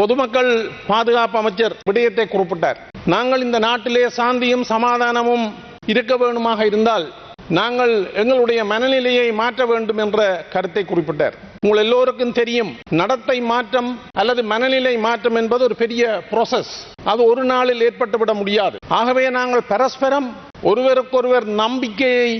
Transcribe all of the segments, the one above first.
பொதுமக்கள் பாதுகாப்பு அமைச்சர் விடயத்தை குறிப்பிட்டார். நாங்கள் இந்த நாட்டிலே சாந்தியும் சமாதானமும் இருக்க வேண்டுமாக இருந்தால் நாங்கள் எங்களுடைய மனநிலையை மாற்ற வேண்டும் என்ற கருத்தை குறிப்பிட்டார். உங்கள் எல்லோருக்கும் தெரியும் நடத்தை மாற்றம் அல்லது மனநிலை மாற்றம் என்பது ஒரு பெரிய ப்ரோசஸ் அது ஒரு நாளில் ஏற்பட்டுவிட முடியாது. ஆகவே நாங்கள் பரஸ்பரம் ஒருவருக்கொருவர் நம்பிக்கையை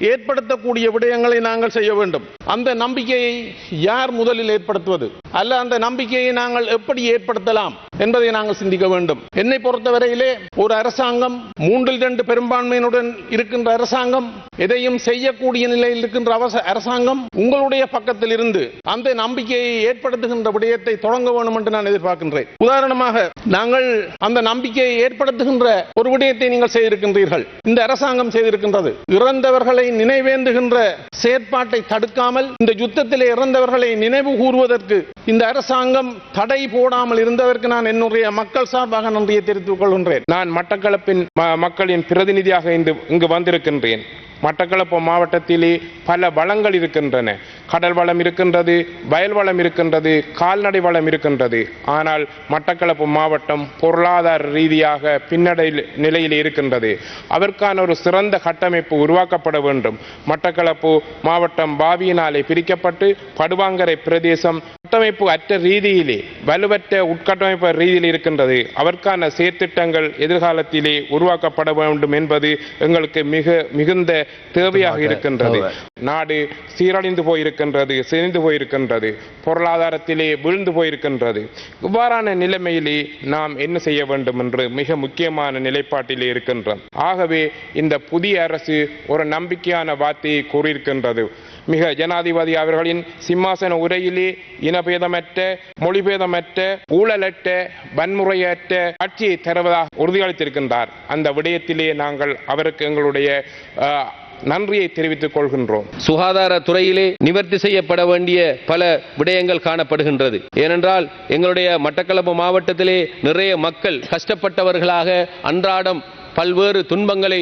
ஏற்படுத்தக்கூடிய விடயங்களை நாங்கள் செய்ய வேண்டும். அந்த நம்பிக்கையை யார் முதலில் ஏற்படுத்துவது? அல்ல அந்த நம்பிக்கையை நாங்கள் எப்படி ஏற்படுத்தலாம்? என்பதை நாங்கள் சிந்திக்க வேண்டும். என்னை பொறுத்தவரையிலே ஒரு அரசாங்கம் மூன்றில் இரண்டு பெரும்பான்மையினுடன் இருக்கின்ற அரசாங்கம் எதையும் செய்யக்கூடிய நிலையில் இருக்கின்ற அரசாங்கம் உங்களுடைய பக்கத்தில் இருந்து அந்த நம்பிக்கையை ஏற்படுத்துகின்ற விடயத்தை தொடங்க வேண்டும் என்று நான் எதிர்பார்க்கின்றேன். உதாரணமாக நாங்கள் அந்த நம்பிக்கையை ஏற்படுத்துகின்ற ஒரு விடயத்தை நீங்கள் செய்திருக்கின்றீர்கள். இந்த அரசாங்கம் செய்திருக்கின்றது. இறந்தவர்களை நினைவேந்துகின்ற செயற்பாட்டை தடுக்காமல் இந்த யுத்தத்திலே இறந்தவர்களை நினைவு கூறுவதற்கு இந்த அரசாங்கம் தடை போடாமல் இருந்ததற்கு நான் என்னுடைய மக்கள் சார்பாக நன்றியை தெரிவித்துக் கொள்கின்றேன். நான் மட்டக்களப்பின் ம- மக்களின் பிரதிநிதியாக இங்கு வந்திருக்கின்றேன். மட்டக்களப்பு மாவட்டத்திலே பல வளங்கள் இருக்கின்றன. கடல் வளம் இருக்கின்றது வயல் வளம் இருக்கின்றது கால்நடை வளம் இருக்கின்றது. ஆனால் மட்டக்களப்பு மாவட்டம் பொருளாதார ரீதியாக பின்னடை நிலையில் இருக்கின்றது. அதற்கான ஒரு சிறந்த கட்டமைப்பு உருவாக்கப்பட வேண்டும். மட்டக்களப்பு மாவட்டம் பாவியினாலே பிரிக்கப்பட்டு படுவாங்கரை பிரதேசம் கட்டமைப்பு அற்ற ரீதியிலே வலுவற்ற உட்கட்டமைப்பு ரீதியில் இருக்கின்றது. அதற்கான செயற்திட்டங்கள் எதிர்காலத்திலே உருவாக்கப்பட வேண்டும் என்பது எங்களுக்கு மிக மிகுந்த தேவையாக இருக்கின்றது. நாடு சீரழிந்து போயிருக்கின்றது சிதைந்து போயிருக்கின்றது பொருளாதாரத்திலே வீழ்ந்து போயிருக்கின்றது. இவ்வாறான நிலைமையிலே நாம் என்ன செய்ய வேண்டும் என்று மிக முக்கியமான நிலைப்பாட்டிலே இருக்கின்றோம். ஆகவே இந்த புதிய அரசு ஒரு நம்பிக்கையான வார்த்தையை கூறியிருக்கின்றது. மிக ஜனாதிபதி அவர்களின் சிம்மாசன உரையிலே இனபேதமற்ற மொழிபேதமற்ற ஊழலற்ற வன்முறையற்ற ஆட்சியை தருவதாக உறுதியளித்திருக்கின்றார். அந்த விடயத்திலே நாங்கள் அவருக்கு எங்களுடைய நன்றியை தெரிவித்துக் கொள்கின்றோம். சுகாதாரத்துறையிலே நிவர்த்தி செய்யப்பட வேண்டிய பல விடயங்கள் காணப்படுகின்றது. ஏனென்றால் எங்களுடைய மட்டக்களப்பு மாவட்டத்திலே நிறைய மக்கள் கஷ்டப்பட்டவர்களாக அன்றாடம் பல்வேறு துன்பங்களை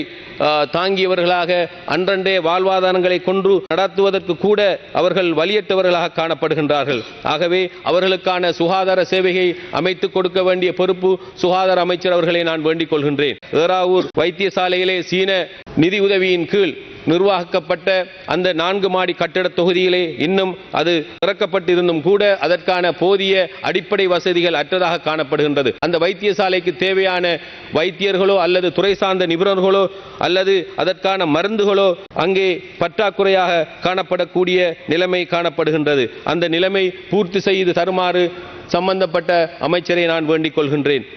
தாங்கியவர்களாக அன்றன்றே வாழ்வாதாரங்களை கொன்று நடத்துவதற்கு கூட அவர்கள் வலியற்றவர்களாக காணப்படுகின்றார்கள். ஆகவே அவர்களுக்கான சுகாதார சேவையை அமைத்துக் கொடுக்க வேண்டிய பொறுப்பு சுகாதார அமைச்சர் அவர்களை நான் வேண்டிக் கொள்கின்றேன். ஏராவூர் வைத்தியசாலையிலே சீன நிதி உதவியின் கீழ் நிர்வாகிக்கப்பட்ட அந்த நான்கு மாடி கட்டட தொகுதியிலே இன்னும் அது திறக்கப்பட்டிருந்தும் கூட அதற்கான போதிய அடிப்படை வசதிகள் அற்றதாக காணப்படுகின்றது. அந்த வைத்தியசாலைக்கு தேவையான வைத்தியர்களோ அல்லது துறை சார்ந்த நிபுணர்களோ அல்லது அதற்கான மருந்துகளோ அங்கே பற்றாக்குறையாக காணப்படக்கூடிய நிலைமை காணப்படுகின்றது. அந்த நிலைமை பூர்த்தி செய்து தருமாறு சம்பந்தப்பட்ட அமைச்சரை நான் வேண்டிக் கொள்கின்றேன்.